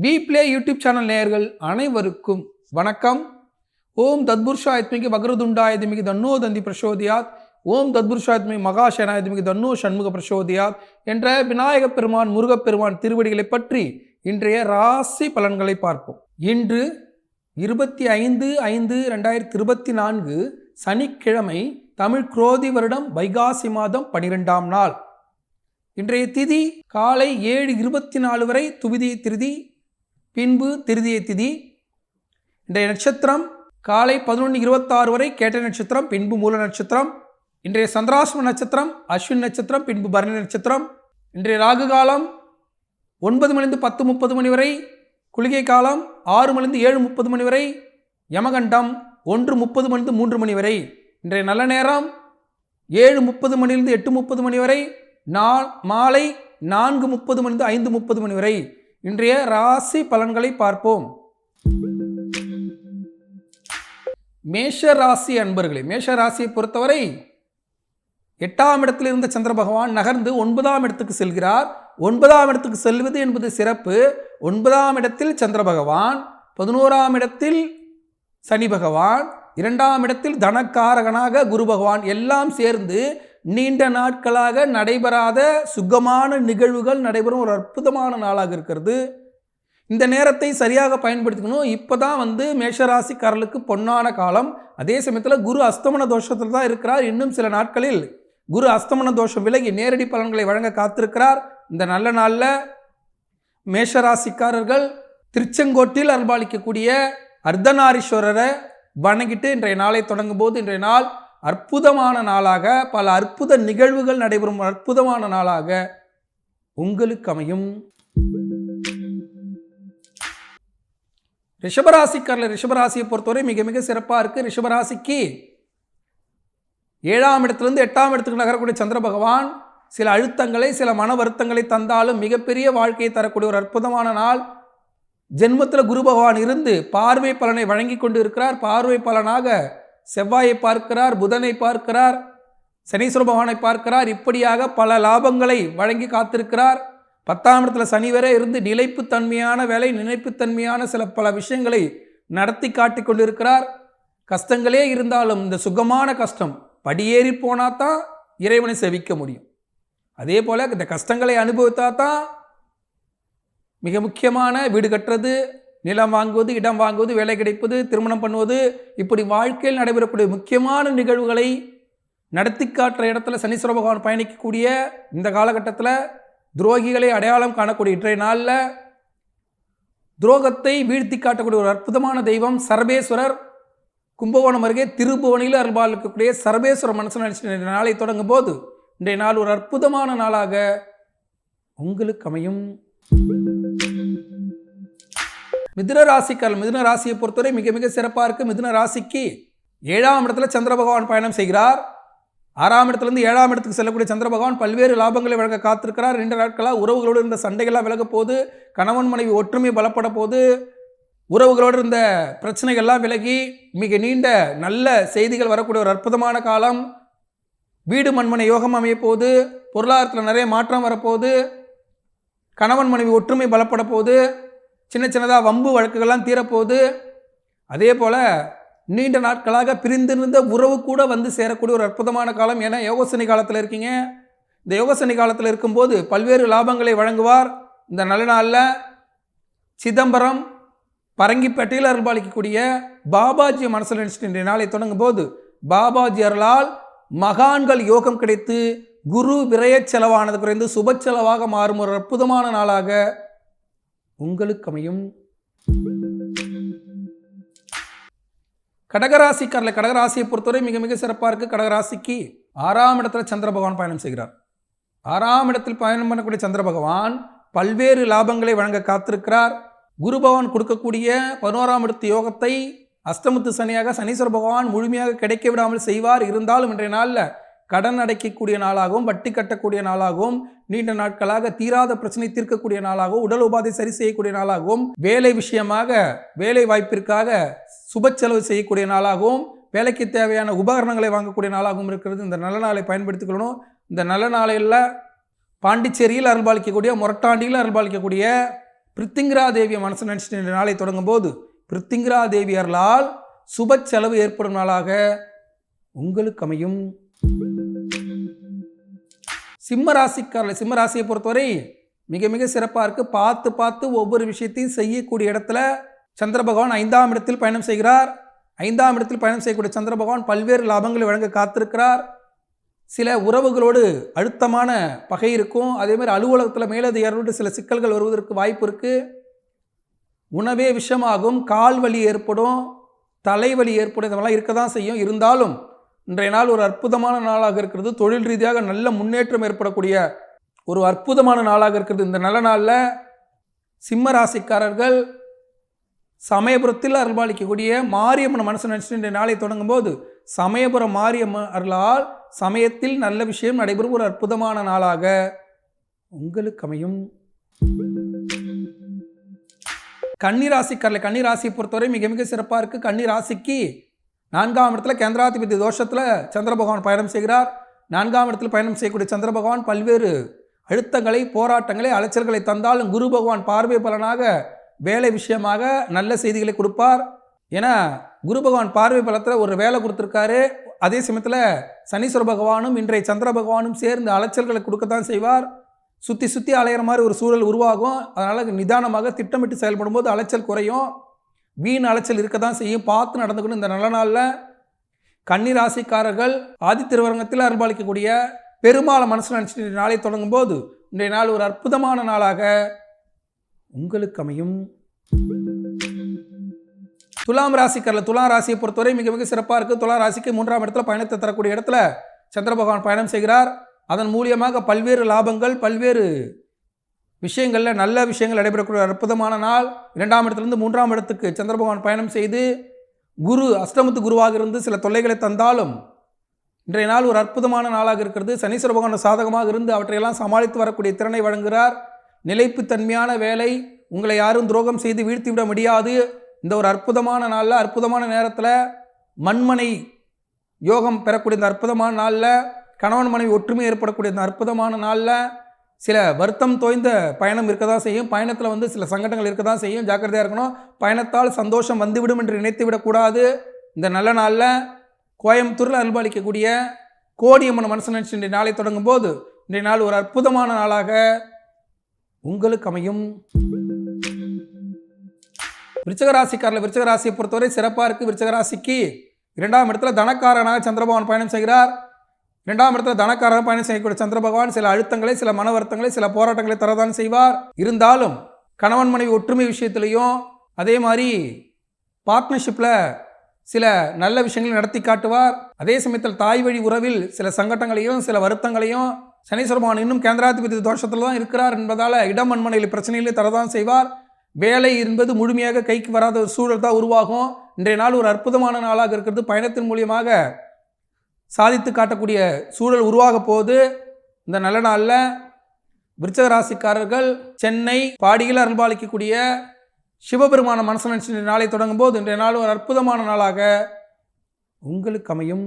We play YouTube channel நேயர்கள் அனைவருக்கும் வணக்கம். ஓம் தத்புருஷாயத்மிக்கு வக்ரதுண்டாயத்மிக்கு தன்னோ தந்தி பிரசோதியாத். ஓம் தத்புருஷாயத்மிக்கு மகாசேனாயத்மிக்கு தன்னோ சண்முக பிரசோதியாத் என்ற விநாயகப் பெருமான் முருகப்பெருமான் திருவடிகளை பற்றி இன்றைய ராசி பலன்களை பார்ப்போம். இன்று இருபத்தி ஐந்து ஐந்து ரெண்டாயிரத்தி இருபத்தி நான்கு சனிக்கிழமை தமிழ் குரோதி வருடம் வைகாசி மாதம் பனிரெண்டாம் நாள். இன்றைய திதி காலை ஏழு இருபத்தி நாலு வரை துவிதிய திருதி பின்பு திருதிய திதி. இன்றைய நட்சத்திரம் காலை பதினொன்று இருபத்தாறு வரை கேட்ட நட்சத்திரம் பின்பு மூல நட்சத்திரம். இன்றைய சந்திராசிரம நட்சத்திரம் அஸ்வின் நட்சத்திரம் பின்பு பரணி நட்சத்திரம். இன்றைய ராகு காலம் ஒன்பது மணிந்து பத்து முப்பது மணி வரை குளிகை காலம் ஆறு மணிந்து ஏழு முப்பது மணி வரை யமகண்டம் ஒன்று முப்பது மணிந்து மூன்று மணி வரை. இன்றைய நல்ல நேரம் ஏழு முப்பது மணிலிருந்து எட்டு முப்பது மணி வரை நா மாலை நான்கு முப்பது மணிந்து ஐந்து முப்பது மணி வரை. இன்றைய ராசி பலன்களை பார்ப்போம். மேஷ ராசி அன்பர்களே மேஷ ராசியை பொறுத்தவரை எட்டாம் இடத்தில் இருந்த சந்திர பகவான் நகர்ந்து ஒன்பதாம் இடத்துக்கு செல்கிறார். ஒன்பதாம் இடத்துக்கு செல்வது என்பது சிறப்பு. ஒன்பதாம் இடத்தில் சந்திர பகவான் பதினோராம் இடத்தில் சனி பகவான் இரண்டாம் இடத்தில் தனக்காரகனாக குரு பகவான் எல்லாம் சேர்ந்து நீண்ட நாட்களாக நடைபெறாத சுகமான நிகழ்வுகள் நடைபெறும் ஒரு அற்புதமான நாளாக இருக்கிறது. இந்த நேரத்தை சரியாக பயன்படுத்திக்கணும். இப்போ தான் வந்து மேஷராசிக்காரர்களுக்கு பொன்னான காலம். அதே சமயத்தில் குரு அஸ்தமன தோஷத்தில் தான் இருக்கிறார். இன்னும் சில நாட்களில் குரு அஸ்தமன தோஷம் விலகி நேரடி பலன்களை வழங்க காத்திருக்கிறார். இந்த நல்ல நாளில் மேஷராசிக்காரர்கள் திருச்செங்கோட்டில் அருள்பாலிக்கக்கூடிய அர்த்தநாரீஸ்வரரை வணங்கிட்டு இன்றைய நாளை தொடங்கும் போது இன்றைய நாள் அற்புதமான நாளாக பல அற்புத நிகழ்வுகள் நடைபெறும் அற்புதமான நாளாக உங்களுக்கு அமையும். ரிஷபராசிக்காரில் ரிஷபராசியை பொறுத்தவரை மிக மிக சிறப்பாக இருக்குது ரிஷபராசிக்கு ஏழாம் இடத்துலேருந்து எட்டாம் இடத்துக்கு நகரக்கூடிய சந்திர பகவான் சில அழுத்தங்களை சில மன வருத்தங்களை தந்தாலும் மிகப்பெரிய வாழ்க்கையை தரக்கூடிய ஒரு அற்புதமான நாள். ஜென்மத்தில் குரு பகவான் இருந்து பார்வை பலனை வழங்கி கொண்டு இருக்கிறார். பார்வை பலனாக செவ்வாயை பார்க்கிறார் புதனை பார்க்கிறார் சனீஸ்வர பகவானை பார்க்கிறார். இப்படியாக பல லாபங்களை வழங்கி காத்திருக்கிறார். பத்தாம் இடத்துல சனி வரை இருந்து நிலைப்புத்தன்மையான வேலை நினைப்புத்தன்மையான சில பல விஷயங்களை நடத்தி காட்டி கொண்டிருக்கிறார். கஷ்டங்களே இருந்தாலும் இந்த சுகமான கஷ்டம் படியேறி போனால் தான் இறைவனை செவிக்க முடியும். அதே போல் இந்த கஷ்டங்களை அனுபவித்தா தான் மிக முக்கியமான வீடு கட்டுறது நிலம் வாங்குவது இடம் வாங்குவது வேலை கிடைப்பது திருமணம் பண்ணுவது இப்படி வாழ்க்கையில் நடைபெறக்கூடிய முக்கியமான நிகழ்வுகளை நடத்தி காட்டுற இடத்துல சனீஸ்வர பகவான் பயணிக்கக்கூடிய இந்த காலகட்டத்தில் துரோகிகளை அடையாளம் காணக்கூடிய இன்றைய நாளில் துரோகத்தை வீழ்த்தி காட்டக்கூடிய ஒரு அற்புதமான தெய்வம் சர்வேஸ்வரர். கும்பகோணம் அருகே திருபுவனியில் அருள்பால் இருக்கக்கூடிய சர்வேஸ்வர மனசு நினைச்ச நாளை தொடங்கும் போது இன்றைய நாள் ஒரு அற்புதமான நாளாக உங்களுக்கு அமையும். மிதுன ராசிக்காரர் மிதுன ராசியை பொறுத்தவரை மிக மிக சிறப்பாக இருக்குது மிதுன ராசிக்கு ஏழாம் இடத்துல சந்திர பகவான் பயணம் செய்கிறார். ஆறாம் இடத்துலேருந்து ஏழாம் இடத்துக்கு செல்லக்கூடிய சந்திர பகவான் பல்வேறு லாபங்களை வழங்க காத்திருக்கிறார். ரெண்டு நாட்களாக உறவுகளோடு இருந்த சண்டைகளாக விலக போது கணவன் மனைவி ஒற்றுமை பலப்பட போது உறவுகளோடு இருந்த பிரச்சனைகள்லாம் விலகி மிக நீண்ட நல்ல செய்திகள் வரக்கூடிய ஒரு அற்புதமான காலம். வீடு மண்மனை யோகம் அமையப்போகுது பொருளாதாரத்தில் நிறைய மாற்றம் வரப்போகுது கணவன் மனைவி ஒற்றுமை பலப்பட போகுது சின்ன சின்னதாக வம்பு வழக்குகள்லாம் தீரப்போகுது அதே போல் நீண்ட நாட்களாக பிரிந்திருந்த உறவு கூட வந்து சேரக்கூடிய ஒரு அற்புதமான காலம். ஏன்னா யோகசனி காலத்தில் இருக்கீங்க. இந்த யோகசனி காலத்தில் இருக்கும்போது பல்வேறு லாபங்களை வழங்குவார். இந்த நல்ல நாளில் சிதம்பரம் பரங்கிப்பேட்டையில் அருள்பாலிக்கக்கூடிய பாபாஜி மனசில் நினச்சிட்டு இன்றைய நாளை தொடங்கும் போது பாபாஜி அருளால் மகான்கள் யோகம் கிடைத்து குரு விரயச் செலவானது குறைந்து சுப செலவாக மாறும் ஒரு அற்புதமான நாளாக உங்களுக்கு அமையும் கடகராசிக்காரில் கடகராசியை பொறுத்தவரை மிக மிக சிறப்பாக இருக்குது கடகராசிக்கு ஆறாம் இடத்துல சந்திர பகவான் பயணம் செய்கிறார். ஆறாம் இடத்தில் பயணம் பண்ணக்கூடிய சந்திர பகவான் பல்வேறு லாபங்களை வழங்க காத்திருக்கிறார். குரு பகவான் கொடுக்கக்கூடிய பதினோராம் இடத்து யோகத்தை அஸ்தமத்து சனியாக சனீஸ்வர பகவான் முழுமையாக கிடைக்க விடாமல் செய்வார். இருந்தாலும் இன்றைய நாளில் கடன் அடைக்கக்கூடிய நாளாகவும் வட்டி கட்டக்கூடிய நாளாகவும் நீண்ட நாட்களாக தீராத பிரச்சனை தீர்க்கக்கூடிய நாளாகவும் உடல் உபாதை சரி செய்யக்கூடிய நாளாகவும் வேலை விஷயமாக வேலை வாய்ப்பிற்காக சுப செலவு செய்யக்கூடிய நாளாகவும் வேலைக்கு தேவையான உபகரணங்களை வாங்கக்கூடிய நாளாகவும் இருக்கிறது. இந்த நல்ல நாளை பயன்படுத்திக்கணும் இந்த நல்ல நாளையில் பாண்டிச்சேரியில் அருள்பாலிக்கக்கூடிய மொரட்டாண்டியில் அருள்பாலிக்கக்கூடிய பிரித்திங்கிரா தேவியை மனசு நினச்சிட்டு இந்த நாளை தொடங்கும் போது பிரித்திங்கிரா தேவி அருளால் சுப செலவு ஏற்படும் நாளாக உங்களுக்கு அமையும். சிம்ம ராசிக்காரர்கள் சிம்ம ராசியை பொறுத்தவரை மிக மிக சிறப்பாக இருக்குது பார்த்து பார்த்து ஒவ்வொரு விஷயத்தையும் செய்யக்கூடிய இடத்துல சந்திர பகவான் ஐந்தாம் இடத்தில் பயணம் செய்கிறார். ஐந்தாம் இடத்தில் பயணம் செய்யக்கூடிய சந்திர பகவான் பல்வேறு லாபங்களை வழங்க காத்திருக்கிறார். சில உறவுகளோடு அழுத்தமான பகை இருக்கும். அதேமாதிரி அலுவலகத்தில் மேலதிகாரிகளோடு சில சிக்கல்கள் வருவதற்கு வாய்ப்பு இருக்குது உணவே விஷமாகும். கால் வலி ஏற்படும். தலைவலி ஏற்படும். இதெல்லாம் இருக்க தான் செய்யும். இருந்தாலும் இன்றைய நாள் ஒரு அற்புதமான நாளாக இருக்கிறது. தொழில் ரீதியாக நல்ல முன்னேற்றம் ஏற்படக்கூடிய ஒரு அற்புதமான நாளாக இருக்கிறது. இந்த நல்ல நாளில் சிம்ம ராசிக்காரர்கள் சமயபுரத்தில் அருள்பாலிக்கக்கூடிய மாரியம்மன் மனசு நினச்சிட்டு இன்றைய நாளை தொடங்கும் போது சமயபுரம் மாரியம்மன் அருளால் சமயத்தில் நல்ல விஷயம் நடைபெறும் ஒரு அற்புதமான நாளாக உங்களுக்கு அமையும். கன்னிராசிக்காரில் கன்னிராசியை பொறுத்தவரை மிக மிக சிறப்பாக இருக்குது கன்னிராசிக்கு நான்காம் இடத்துல கேந்திராதிபதி தோஷத்தில் சந்திர பகவான் பயணம் செய்கிறார். நான்காம் இடத்தில் பயணம் செய்யக்கூடிய சந்திர பகவான் பல்வேறு அழுத்தங்களை போராட்டங்களை அலைச்சல்களை தந்தாலும் குரு பகவான் பார்வை பலனாக வேலை விஷயமாக நல்ல செய்திகளை கொடுப்பார். ஏன்னா குரு பகவான் பார்வை பலத்தில் ஒரு வேலை கொடுத்துருக்காரு. அதே சமயத்தில் சனீஸ்வர பகவானும் இன்றைய சந்திர பகவானும் சேர்ந்து அலைச்சல்களை கொடுக்கத்தான் செய்வார். சுற்றி சுற்றி அலையிற மாதிரி ஒரு சூழல் உருவாகும். அதனால் நிதானமாக திட்டமிட்டு செயல்படும் போது அலைச்சல் குறையும். வீண் அலைச்சல் இருக்க தான் செய்யும். பார்த்து நடந்துக்கணும். இந்த நல்ல நாளில் கன்னிராசிக்காரர்கள் ஆதித்திருவரங்கத்தில் அருள்பாலிக்கக்கூடிய பெருமாளை மனசில் நினச்சிட்டு நாளை தொடங்கும் போது இன்றைய நாள் ஒரு அற்புதமான நாளாக உங்களுக்கு அமையும். துலாம் ராசிக்காரில் துலாம் ராசியை பொறுத்தவரை மிக மிக சிறப்பாக இருக்குது துலாம் ராசிக்கு மூன்றாம் இடத்துல பயணத்தை தரக்கூடிய இடத்துல சந்திர பகவான் பயணம் செய்கிறார். அதன் மூலியமாக பல்வேறு லாபங்கள் பல்வேறு விஷயங்களில் நல்ல விஷயங்கள் நடைபெறக்கூடிய அற்புதமான நாள். இரண்டாம் இடத்துலேருந்து மூன்றாம் இடத்துக்கு சந்திர பகவான் பயணம் செய்து குரு அஷ்டமத்து குருவாக இருந்து சில தொல்லைகளை தந்தாலும் இன்றைய நாள் ஒரு அற்புதமான நாளாக இருக்கிறது. சனீஸ்வர பகவான் சாதகமாக இருந்து அவற்றையெல்லாம் சமாளித்து வரக்கூடிய திறனை வழங்குகிறார். நிலைப்புத்தன்மையான வேலை உங்களை யாரும் துரோகம் செய்து வீழ்த்திவிட முடியாது. இந்த ஒரு அற்புதமான நாளில் அற்புதமான நேரத்தில் மண்மனை யோகம் பெறக்கூடிய இந்த அற்புதமான நாளில் கணவன் மனைவி ஒற்றுமை ஏற்படக்கூடிய இந்த அற்புதமான நாளில் சில வருத்தம் தோய்ந்த பயணம் இருக்க தான் செய்யும். பயணத்தில் வந்து சில சங்கடங்கள் இருக்க தான் செய்யும். ஜாக்கிரதையாக இருக்கணும். பயணத்தால் சந்தோஷம் வந்துவிடும் என்று நினைத்து விடக்கூடாது. இந்த நல்ல நாளில் கோயம்புத்தூரில் அன்பளிக்கக்கூடிய கோடியம்மன் மனசு நினச்சி இன்றைய நாளை தொடங்கும் போது இன்றைய நாள் ஒரு அற்புதமான நாளாக உங்களுக்கு அமையும். விருச்சகராசிக்காரில் விருச்சகராசியை பொறுத்தவரை சிறப்பாக இருக்குது விருச்சகராசிக்கு இரண்டாம் இடத்துல தனக்காரனாக சந்திரபவன் பயணம் செய்கிறார். இரண்டாம் இடத்துல தனக்காரன் பயணம் செய்யக்கூடிய சந்திர பகவான் சில அழுத்தங்களை சில மன வருத்தங்களை சில போராட்டங்களை தரதான் செய்வார். இருந்தாலும் கணவன் மனைவி ஒற்றுமை விஷயத்துலையும் அதே மாதிரி பார்ட்னர்ஷிப்பில் சில நல்ல விஷயங்களை நடத்தி காட்டுவார். அதே சமயத்தில் தாய் வழி உறவில் சில சங்கடங்களையும் சில வருத்தங்களையும் சனீஸ்வர பகவான் இன்னும் கேந்திராதிபதி தோஷத்தில் தான் இருக்கிறார் என்பதால் இடம் மண்மனையில் பிரச்சனைகளை தரதான் செய்வார். வேலை என்பது முழுமையாக கைக்கு வராத ஒரு சூழல் தான் உருவாகும். இன்றைய நாள் ஒரு அற்புதமான நாளாக இருக்கிறது. பயணத்தின் மூலியமாக சாதித்து காட்டக்கூடிய சூழல் உருவாக போது இந்த நல்ல நாளில் விருச்சகராசிக்காரர்கள் சென்னை பாடியில் அருள்பாலிக்கக்கூடிய சிவபெருமான மனசு நினைச்சு நாளை தொடங்கும் போது இன்றைய நாள் ஒரு அற்புதமான நாளாக உங்களுக்கு அமையும்.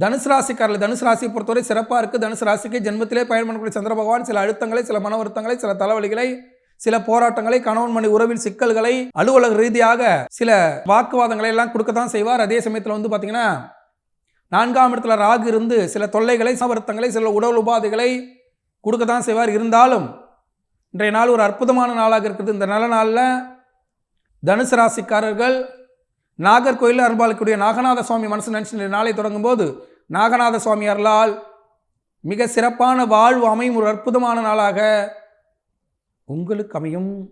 தனுசு ராசிக்காரர்கள் தனுசு ராசியை பொறுத்தவரை சிறப்பாக இருக்குது தனுசு ராசிக்கு ஜென்மத்திலே பயன் பண்ணக்கூடிய சந்திர பகவான் சில அழுத்தங்களை சில மன வருத்தங்களை சில தலைவலிகளை சில போராட்டங்களை கணவன் மணி உறவில் சிக்கல்களை அலுவலக ரீதியாக சில வாக்குவாதங்களை எல்லாம் கொடுக்கத்தான் செய்வார். அதே சமயத்தில் வந்து பார்த்தீங்கன்னா நான்காம் இடத்துல ராகு இருந்து சில தொல்லைகளை சவர்த்தங்களை சில உடல் உபாதைகளை கொடுக்கத்தான் செய்வார். இருந்தாலும் இன்றைய நாள் ஒரு அற்புதமான நாளாக இருக்குது. இந்த நல்ல நாளில் தனுசு ராசிக்காரர்கள் நாகர்கோயிலில் அருள்பாலிக்கூடிய நாகநாத சுவாமி மனசு நினச்சி நாளை தொடங்கும் போது நாகநாத சுவாமி அருளால் மிக சிறப்பான வாழ்வு அமையும் ஒரு அற்புதமான நாளாக உங்களுக்கு அமையும்.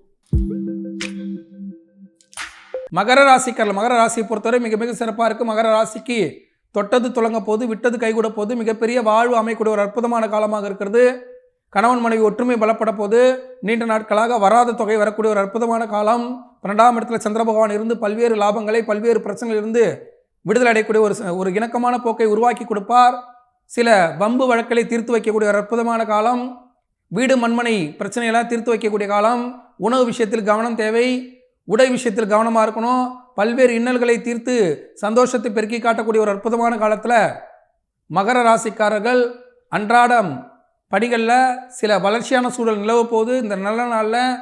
மகர ராசிக்காரர்கள் மகர ராசியை பொறுத்தவரை மிக மிக சிறப்பாக இருக்குது மகர ராசிக்கு தொட்டது துளங்க போது விட்டது கைகூட போது மிகப்பெரிய வாழ்வு அமையக்கூடிய ஒரு அற்புதமான காலமாக இருக்கிறது. கணவன் மனைவி ஒற்றுமை பலப்பட போது நீண்ட நாட்களாக வராத தொகை வரக்கூடிய ஒரு அற்புதமான காலம். பன்னெண்டாம் இடத்துல சந்திர பகவான் இருந்து பல்வேறு லாபங்களை பல்வேறு பிரச்சனைகளிலிருந்து விடுதலை அடையக்கூடிய ஒரு ச- ஒரு இணக்கமான போக்கை உருவாக்கி கொடுப்பார். சில வம்பு வழக்கை தீர்த்து வைக்கக்கூடிய ஒரு அற்புதமான காலம். வீடு மண்மனை பிரச்சனையெல்லாம் தீர்த்து வைக்கக்கூடிய காலம். உணவு விஷயத்தில் கவனம் தேவை. உடை விஷயத்தில் கவனமாக இருக்கணும். பல்வேறு இன்னல்களை தீர்த்து சந்தோஷத்தை பெருக்கி காட்டக்கூடிய ஒரு அற்புதமான காலத்தில் மகர ராசிக்காரர்கள் அன்றாடம் படிகளில் சில வளர்ச்சியான சூழல் நிலவ போது இந்த நல்ல நாளில்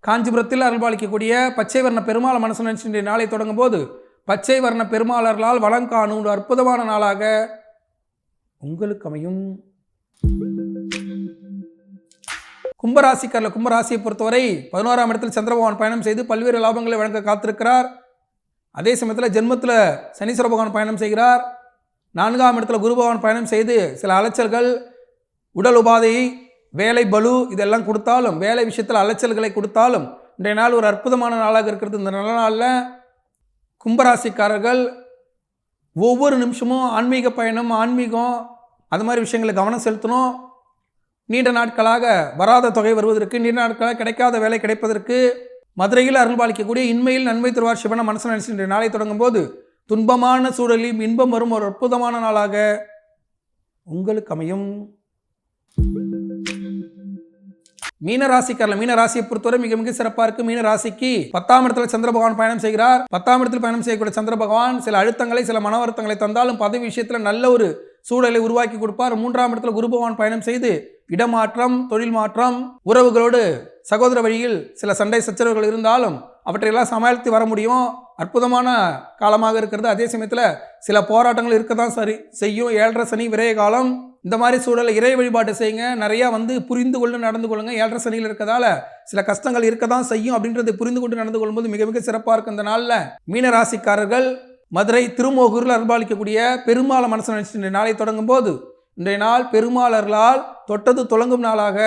காஞ்சிபுரத்தில் அருள்பாலிக்கக்கூடிய பச்சை வர்ண பெருமாள் மனசு நினைச்சு நாளை தொடங்கும் போது பச்சை வர்ண பெருமாளர்களால் வளம் காணும் ஒரு அற்புதமான நாளாக உங்களுக்கு அமையும். கும்பராசிக்காரில் கும்பராசியை பொறுத்தவரை பதினோராம் இடத்தில் சந்திரபகவான் பயணம் செய்து பல்வேறு லாபங்களை வழங்க காத்திருக்கிறார். அதே சமயத்தில் ஜென்மத்தில் சனீஸ்வர பகவான் பயணம் செய்கிறார். நான்காம் இடத்துல குரு பகவான் பயணம் செய்து சில அலைச்சல்கள் உடல் உபாதை வேலை பலு இதெல்லாம் கொடுத்தாலும் வேலை விஷயத்தில் அலைச்சல்களை கொடுத்தாலும் இன்றைய நாள் ஒரு அற்புதமான நாளாக இருக்கிறது. இந்த நல்ல நாளில் கும்பராசிக்காரர்கள் ஒவ்வொரு நிமிஷமும் ஆன்மீக பயணம் ஆன்மீகம் அது மாதிரி விஷயங்களை கவனம் செலுத்தணும். நீண்ட நாட்களாக வராத தொகை வருவதற்கு நீண்ட நாட்களாக கிடைக்காத வேலை கிடைப்பதற்கு மதுரையில் அருள்பாலிக்கக்கூடிய இன்மையில் நன்மை தருவார் சிவன மனசு நினைச்சு நாளை தொடங்கும் போது துன்பமான சூழலில் இன்பம் வரும் ஒரு அற்புதமான நாளாக உங்களுக்கு அமையும். மீன மீனராசியை மீன ராசியை பொறுத்தவரை மிக மிக சிறப்பாக இருக்கு. மீன ராசிக்கு பத்தாம் இடத்துல சந்திர பகவான் பயணம் செய்கிறார். பத்தாம் இடத்தில் பயணம் செய்யக்கூடிய சந்திர பகவான் சில அழுத்தங்களை சில மன வருத்தங்களை தந்தாலும் பதவி விஷயத்தில் நல்ல ஒரு சூழலை உருவாக்கி கொடுப்பார். மூன்றாம் இடத்துல குரு பகவான் பயணம் செய்து இடமாற்றம் தொழில் மாற்றம் உறவுகளோடு சகோதர வழியில் சில சண்டை சச்சரவுகள் இருந்தாலும் அவற்றையெல்லாம் சமாளித்து வர முடியும். அற்புதமான காலமாக இருக்கிறது. அதே சமயத்தில் சில போராட்டங்கள் இருக்க தான் சரி செய்யும். ஏழரை சனி விரைய காலம். இந்த மாதிரி சூழலை இறை வழிபாடு செய்யுங்க. நிறையா வந்து புரிந்து கொண்டு நடந்து கொள்ளுங்க. ஏழரை சனியில் இருக்கிறதால சில கஷ்டங்கள் இருக்க தான் செய்யும் அப்படின்றதை புரிந்து கொண்டு நடந்து கொள்ளும்போது மிக மிக சிறப்பாக இருக்கும். இந்த நாளில் மீன ராசிக்காரர்கள் மதுரை திருமோகூரில் அருள்பாலிக்கக்கூடிய பெருமாளை மனசு நினைச்சு நாளை தொடங்கும் போது இன்றைய நாள் பெருமாளர்களால் தொட்டது தொடங்கும் நாளாக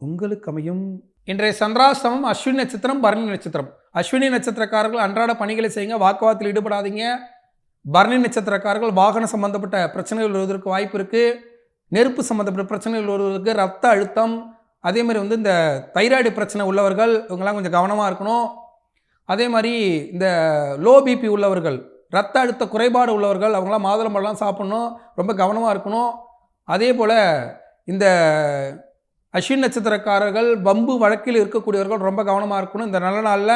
உங்களுக்கு அமையும். இன்றைய சந்திராசிரமம் அஸ்வினி நட்சத்திரம் பரணி நட்சத்திரம். அஸ்வினி நட்சத்திரக்காரர்கள் அன்றாட பணிகளை செய்யுங்க வாக்குவாதத்தில் ஈடுபடாதீங்க. பரணி நட்சத்திரக்காரர்கள் வாகன சம்பந்தப்பட்ட பிரச்சனைகள் வருவதற்கு வாய்ப்பு இருக்குது நெருப்பு சம்பந்தப்பட்ட பிரச்சனைகள் வருவதற்கு ரத்த அழுத்தம். அதே மாதிரி வந்து இந்த தைராய்டு பிரச்சனை உள்ளவர்கள் இவங்கெல்லாம் கொஞ்சம் கவனமாக இருக்கணும். அதே மாதிரி இந்த லோ பிபி உள்ளவர்கள் ரத்த அழுத்த குறைபாடு உள்ளவர்கள் அவங்களாம் மாதுளம்பழம்லாம் சாப்பிட்ணும் ரொம்ப கவனமாக இருக்கணும். அதே போல் இந்த அஸ்வின் நட்சத்திரக்காரர்கள் பம்பு வழக்கில் இருக்கக்கூடியவர்கள் ரொம்ப கவனமாக இருக்கணும். இந்த நல்ல நாளில்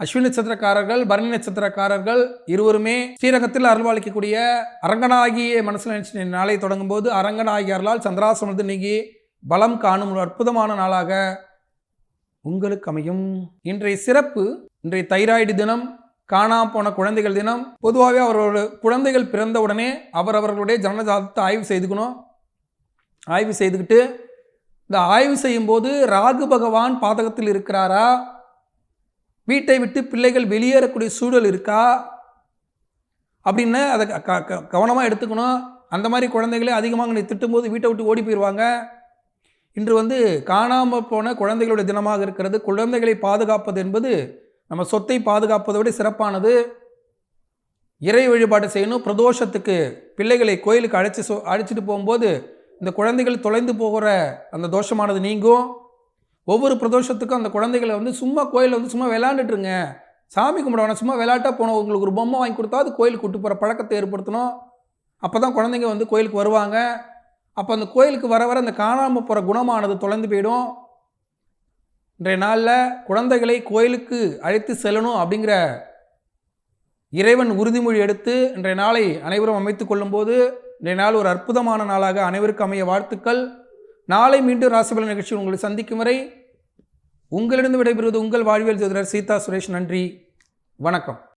அஸ்வின் நட்சத்திரக்காரர்கள் பரணி நட்சத்திரக்காரர்கள் இருவருமே ஸ்ரீரங்கத்தில் அருள்வாளிக்கக்கூடிய அரங்கநாயகிய மனசில் நினைச்சு நாளை தொடங்கும் போது அருளால் சந்திராசிரமத்து நீங்கி பலம் காணும் ஒரு அற்புதமான நாளாக உங்களுக்கு அமையும். இன்றைய சிறப்பு இன்றைய தைராய்டு தினம் காணாம போன குழந்தைகள் தினம் பொதுவாகவே அவரோட குழந்தைகள் பிறந்த உடனே அவர்களுடைய ஜனஜாதத்தை ஆய்வு செய்துக்கணும். ஆய்வு செய்துக்கிட்டு இந்த ஆய்வு செய்யும்போது ராகு பகவான் பாதகத்தில் இருக்கிறாரா? வீட்டை விட்டு பிள்ளைகள் வெளியேறக்கூடிய சூழல் இருக்கா? அப்படின்னு அதை க க கவனமாக எடுத்துக்கணும். அந்த மாதிரி குழந்தைகளே அதிகமாக நீ திட்டும்போது வீட்டை விட்டு ஓடி போயிடுவாங்க இன்று வந்து காணாமல் போன குழந்தைகளுடைய தினமாக இருக்கிறது. குழந்தைகளை பாதுகாப்பது என்பது நம்ம சொத்தை பாதுகாப்பதை விட சிறப்பானது இறை வழிபாடு செய்யணும். பிரதோஷத்துக்கு பிள்ளைகளை கோயிலுக்கு அழைச்சி சொ அழைச்சிட்டு போகும்போது இந்த குழந்தைகள் தொலைந்து போகிற அந்த தோஷமானது நீங்கும். ஒவ்வொரு பிரதோஷத்துக்கும் அந்த குழந்தைகளை வந்து சும்மா கோயிலில் வந்து சும்மா விளாண்டுட்டுருங்க சாமி கும்பிட சும்மா விளையாட்டாக போனோம். உங்களுக்கு ஒரு பொம்மை வாங்கி கொடுத்தா அது கோயிலுக்கு கூட்டு போகிற பழக்கத்தை ஏற்படுத்தணும். அப்போ தான் குழந்தைங்க வந்து கோயிலுக்கு வருவாங்க. அப்போ அந்த கோயிலுக்கு வர வர அந்த காணாமல் போகிற குணமானது தொலைந்து போயிடும். இன்றைய நாளில் குழந்தைகளை கோயிலுக்கு அழைத்து செல்லணும் அப்படிங்கிற இறைவன் உறுதிமொழி எடுத்து இன்றைய நாளை அனைவரும் அமைத்து கொள்ளும்போது இன்றைய நாள் ஒரு அற்புதமான நாளாக அனைவருக்கும் அமைய வாழ்த்துக்கள். நாளை மீண்டும் ராசிபலன் நிகழ்ச்சி உங்களை சந்திக்கும் வரை உங்களிடம் விடைபெறுவது உங்கள் வாழ்வியல் ஜோதிடர் சீதா சுரேஷ். நன்றி. வணக்கம்.